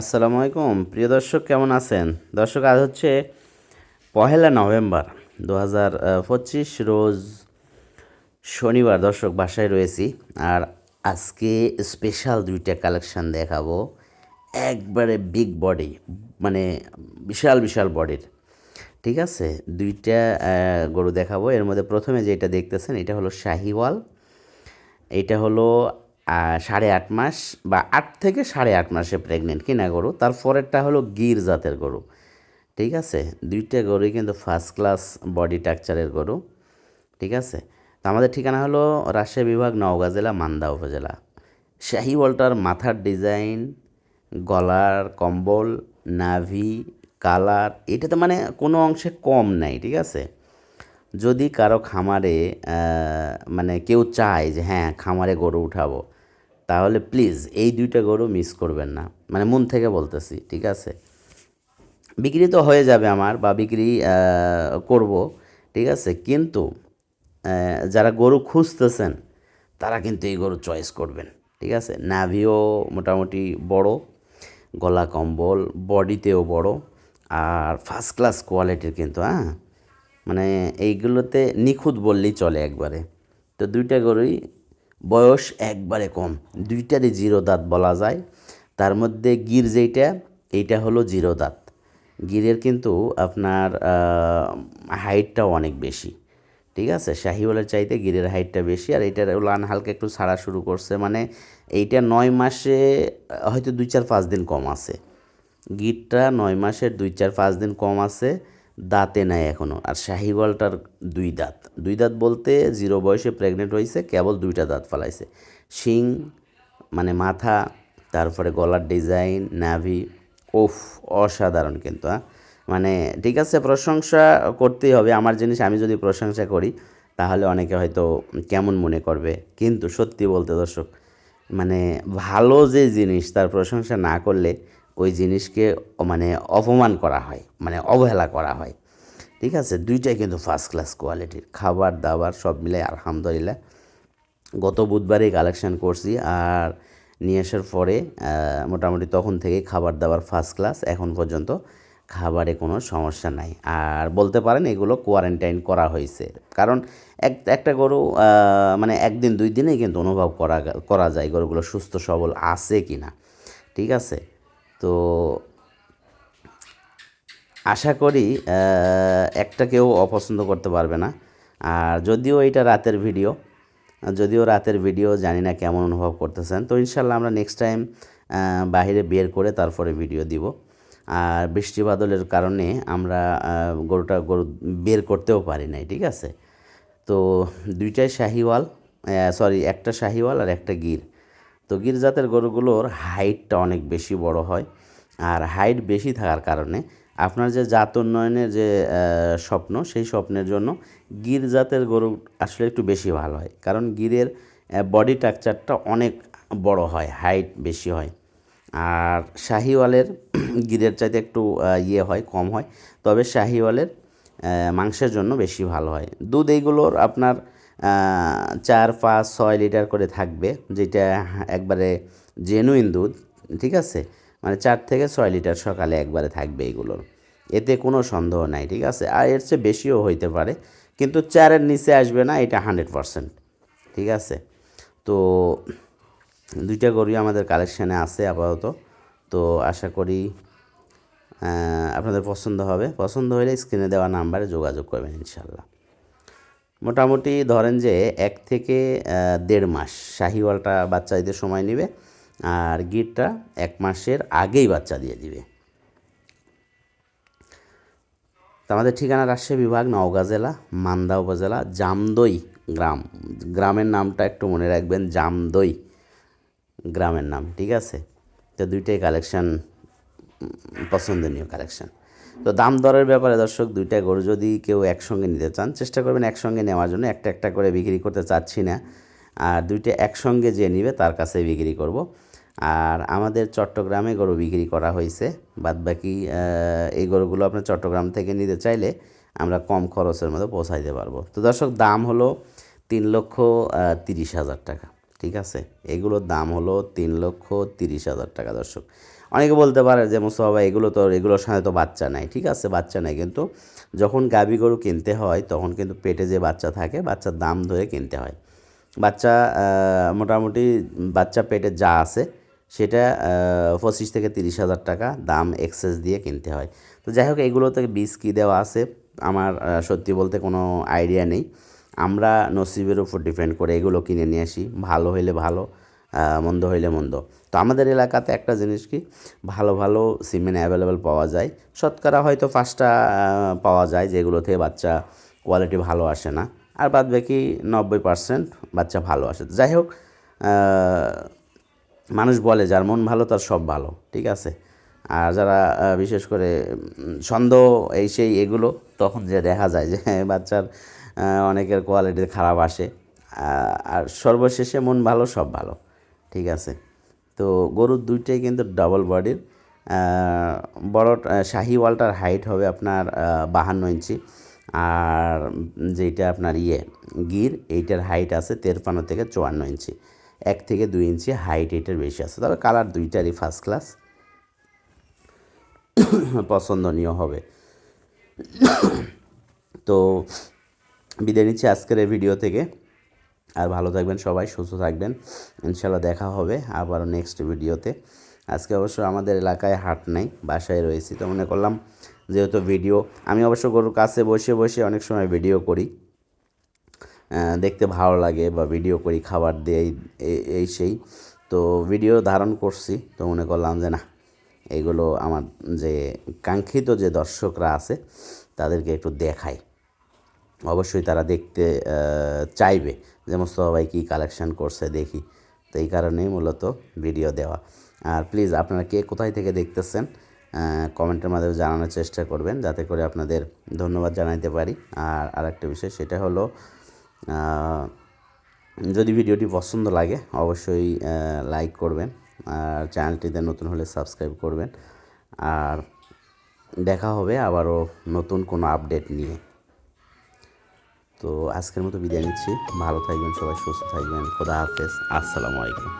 আসসালামু আলাইকুম। প্রিয় দর্শক, কেমন আছেন? দর্শক, আজ হচ্ছে পহেলা নভেম্বর দু হাজার পঁচিশ রোজ শনিবার। দর্শক, বাসায় রয়েছি আর আজকে স্পেশাল দুইটা কালেকশান দেখাবো। একবারে বিগ বডি মানে বিশাল বিশাল বডির ঠিক আছে? দুইটা গরু দেখাবো। এর মধ্যে প্রথমে যেটা দেখতেছেন, এটা হলো শাহিওয়াল। এইটা হলো সাড়ে আট মাস বা আট থেকে সাড়ে আট মাসে প্রেগনেন্ট কিনা গরু? তারপরেরটা হলো গির জাতের গরু। ঠিক আছে? দুইটা গরুই কিন্তু ফার্স্ট ক্লাস বডি টাকচারের গরু। ঠিক আছে? তো আমাদের ঠিকানা হলো রাজশাহী বিভাগ, নওগাঁ জেলা, মান্দা উপজেলা। শাহিওয়ালটার মাথার ডিজাইন গলার কম্বল, নাভি কালার এটাতে মানে কোনো অংশে কম নাই, ঠিক আছে? যদি কারও খামারে মানে কেউ চায় যে হ্যাঁ খামারে গরু উঠাবো। তাহলে প্লিজ এই দুইটা গরু মিস করবেন না। মানে মন থেকে বলতেছি, ঠিক আছে? বিক্রি তো হয়ে যাবে আমার বা বিক্রি করব, ঠিক আছে? কিন্তু যারা গরু খুঁজতেছেন, তারা কিন্তু এই গরু চয়েস করবেন, ঠিক আছে? নাভিও মোটামুটি বড়, গলা কম্বল, বডিতেও বড়, আর ফার্স্ট ক্লাস কোয়ালিটির কিন্তু হ্যাঁ? মানে এইগুলোতে নিখুঁত বললেই চলে একবারে। তো দুইটা গরুই বয়স একবারে কম। দুইটারই জিরো দাঁত বলা যায়। তার মধ্যে গির যেইটা, এইটা হলো জিরো দাঁত গিরের কিন্তু আপনার হাইটটাও অনেক বেশি। ঠিক আছে? শাহিওয়ালের চাইতে গিরের হাইটটা বেশি। আর এইটার উলান হালকা একটু ছাড়া শুরু করছে। মানে এইটা নয় মাসে, হয়তো দুই চার পাঁচ দিন কম আছে। গিরটা নয় মাসের দুই চার পাঁচ দিন কম আছে। দাঁতে নাই এখনও আর শাহিওয়ালটার দুই দাঁত। দুই দাঁত বলতে জিরো বয়সে প্রেগনেন্ট হয়েছে, কেবল দুইটা দাঁত ফালাইছে। শিং মানে মাথা, তারপরে গলার ডিজাইন নাভি ওফ অসাধারণ কিন্তু হ্যাঁ মানে ঠিক আছে, প্রশংসা করতেই হবে। আমার জিনিস আমি যদি প্রশংসা করি, তাহলে অনেকে হয়তো কেমন মনে করবে। কিন্তু সত্যি বলতে দর্শক মানে ভালো যে জিনিস, তার প্রশংসা না করলে ওই জিনিসকে মানে অপমান করা হয় মানে অবহেলা করা হয়। ঠিক আছে? দুইটাই কিন্তু ফার্স্ট ক্লাস কোয়ালিটির খাবার, দাবার সব মিলে আলহামদুলিল্লাহ। গত বুধবারেই কালেকশন করছি আর নিয়ে আসার পরে মোটামুটি তখন থেকে খাবার, দাবার ফার্স্ট ক্লাস এখন পর্যন্ত খাবারে কোনো সমস্যা নাই। আর বলতে পারেন এগুলো কোয়ারেন্টাইন করা হয়েছে। কারণ এক, একটা গরু মানে একদিন দুই দিনেই কিন্তু অনুভব করা করা যায় গরুগুলো সুস্থ, সবল আছে কি না ঠিক আছে? তো আশা করি একটা কেউ অপছন্দ করতে পারবে না। আর যদিও এটা রাতের ভিডিও, যদিও রাতের ভিডিও, জানি না কেমন অনুভব করতেছেন। তো ইনশাল্লাহ আমরা নেক্সট টাইম বাইরে বের করে তারপরে ভিডিও দিব। আর বৃষ্টি বাদলের কারণে আমরা গরুটা, গরু বের করতেও পারি নাই, ঠিক আছে? তো দুইটাই শাহিওয়াল সরি একটা শাহিওয়াল আর একটা গির। তো গির জাতের গরুগুলোর হাইটটা অনেক বেশি বড় হয় আর হাইট বেশি থাকার কারণে আপনার যে জাত উন্নয়নের যে স্বপ্ন, সেই স্বপ্নের জন্য গির জাতের গরু আসলে একটু বেশি ভালো হয়। কারণ গিরের বডি স্ট্রাকচারটা অনেক বড় হয় হাইট বেশি হয়। আর শাহিওয়ালের গিরের চাইতে একটু ইয়ে হয়, কম হয়। তবে শাহিওয়ালের মাংসের জন্য বেশি ভালো হয়। দুধ এইগুলোর আপনার চার, পাঁচ, ছয় লিটার করে থাকবে, যেটা একবারে জেনুইন দুধ, ঠিক আছে? মানে চার থেকে ছয় লিটার সকালে একবারে থাকবে এইগুলোর এতে কোনো সন্দেহ নাই, ঠিক আছে? আর এর চেয়ে বেশিও হইতে পারে, কিন্তু চারের নিচে আসবে না, এটা হান্ড্রেড পারসেন্ট, ঠিক আছে? তো দুইটা গরুই আমাদের কালেকশানে আছে আপাতত, তো আশা করি আপনাদের পছন্দ হবে। পছন্দ হলে স্ক্রিনে দেওয়া নাম্বারে যোগাযোগ করবেন ইনশাল্লাহ মোটামুটি ধরেন যে এক থেকে দেড় মাস শাহিওয়ালটা বাচ্চা দিতে সময় নেবে আর গিরটা এক মাসের আগেই বাচ্চা দিয়ে দিবে। আমাদের ঠিকানা রাজশাহী বিভাগ, নওগাঁ জেলা, মান্দা উপজেলা, জামদই গ্রাম। গ্রামের নামটা একটু মনে রাখবেন, জামদই গ্রামের নাম, ঠিক আছে? তো দুইটাই কালেকশান পছন্দনীয় কালেকশান তো দাম দরের ব্যাপারে দর্শক, দুইটা গরু যদি কেউ একসঙ্গে নিতে চান, চেষ্টা করবেন একসঙ্গে নেওয়ার জন্য। একটা একটা করে বিক্রি করতে চাচ্ছি না। আর দুইটা একসঙ্গে যে নিবে, তার কাছে বিক্রি করব। আর আমাদের চট্টগ্রামে গরু বিক্রি করা হয়েছে। বাদবাকি এই গরুগুলো আপনার চট্টগ্রাম থেকে নিতে চাইলে আমরা কম খরচের মধ্যে পৌঁছাইতে পারব। তো দর্শক, দাম হলো তিন লক্ষ তিরিশ হাজার টাকা। ঠিক আছে? এগুলোর দাম হলো তিন লক্ষ তিরিশ হাজার টাকা, দর্শক। অনেকে বলতে পারে যে, মোস্তফা ভাই, এগুলো তো, এগুলোর সাথে তো বাচ্চা নাই। ঠিক আছে, বাচ্চা নাই। কিন্তু যখন গাভী গরু কিনতে হয়, তখন কিন্তু পেটে যে বাচ্চা থাকে, বাচ্চার দাম ধরে কিনতে হয়। বাচ্চা মোটামুটি বাচ্চা পেটে যা আছে, সেটা পঁচিশ থেকে তিরিশ হাজার টাকা দাম এক্সেস দিয়ে কিনতে হয়। তো যাই হোক, এগুলো থেকে বীজ কী দেওয়া আছে, আমার সত্যি বলতে কোনো আইডিয়া নেই। আমরা নসিবের উপর ডিপেন্ড করে এগুলো কিনে নিয়ে আসি। ভালো হইলে ভালো মন্দ হইলে মন্দ। তো আমাদের এলাকাতে একটা জিনিস কি? ভালো ভালো সিমেন্ট অ্যাভেলেবেল পাওয়া যায়। শতকরা হয়তো পাঁচটা পাওয়া যায় যেগুলো থেকে বাচ্চা কোয়ালিটি ভালো আসে না। আর বাদ বাকি নব্বই পার্সেন্ট বাচ্চা ভালো আসে। যাই হোক মানুষ বলে যার মন ভালো তার সব ভালো, ঠিক আছে? আর যারা বিশেষ করে সন্দেহ এই সেই এগুলো, তখন যে দেখা যায় যে বাচ্চার অনেকের কোয়ালিটি খারাপ আসে। আর সর্বশেষে মন ভালো, সব ভালো। ঠিক আছে? তো গরুর দুইটাই কিন্তু ডাবল বডির বড় শাহিওয়ালটার হাইট হবে আপনার বাহান্ন ইঞ্চি। আর যেটা আপনার ইয়ে গির, এইটার হাইট আছে তেরপান্ন থেকে চুয়ান্ন ইঞ্চি। এক থেকে দুই ইঞ্চি হাইট এইটার বেশি আছে। তবে কালার দুইটারই ফার্স্ট ক্লাস পছন্দনীয় হবে। তো বিদায় নিচ্ছি আজকের এই ভিডিও থেকে। আর ভালো থাকবেন সবাই, সুস্থ থাকবেন। ইনশাল্লাহ দেখা হবে আবারও নেক্সট ভিডিওতে আজকে অবশ্য আমাদের এলাকায় হাট নেই, বাসায় রয়েছি, তো মনে করলাম যেহেতু ভিডিও আমি অবশ্য গরুর কাছে বসে বসে অনেক সময় ভিডিও করি। দেখতে ভালো লাগে বা ভিডিও করি, খাবার দিয়ে এই- সেই। তো ভিডিও ধারণ করছি, তো মনে করলাম যে না এইগুলো আমার যে কাঙ্ক্ষিত যে দর্শকরা আছে, তাদেরকে একটু দেখাই। অবশ্যই তারা দেখতে চাইবে যে মোস্তফা ভাই কী কালেকশান করছে দেখি। তো এই কারণেই মূলত ভিডিও দেওয়া। আর প্লিজ আপনারা কে কোথায় থেকে দেখতেছেন কমেন্টের মাধ্যমে জানানোর চেষ্টা করবেন, যাতে করে আপনাদের ধন্যবাদ জানাইতে পারি। আর আরেকটা বিষয়, সেটা হলো যদি ভিডিওটি পছন্দ লাগে, অবশ্যই লাইক করবেন। আর চ্যানেলটিতে নতুন হলে সাবস্ক্রাইব করবেন। আর দেখা হবে আবারও নতুন কোনো আপডেট নিয়ে। তো আজকের মতো বিদায় নিচ্ছি। ভালো থাকবেন সবাই সুস্থ থাকবেন। খোদা হাফেজ। আসসালামু আলাইকুম।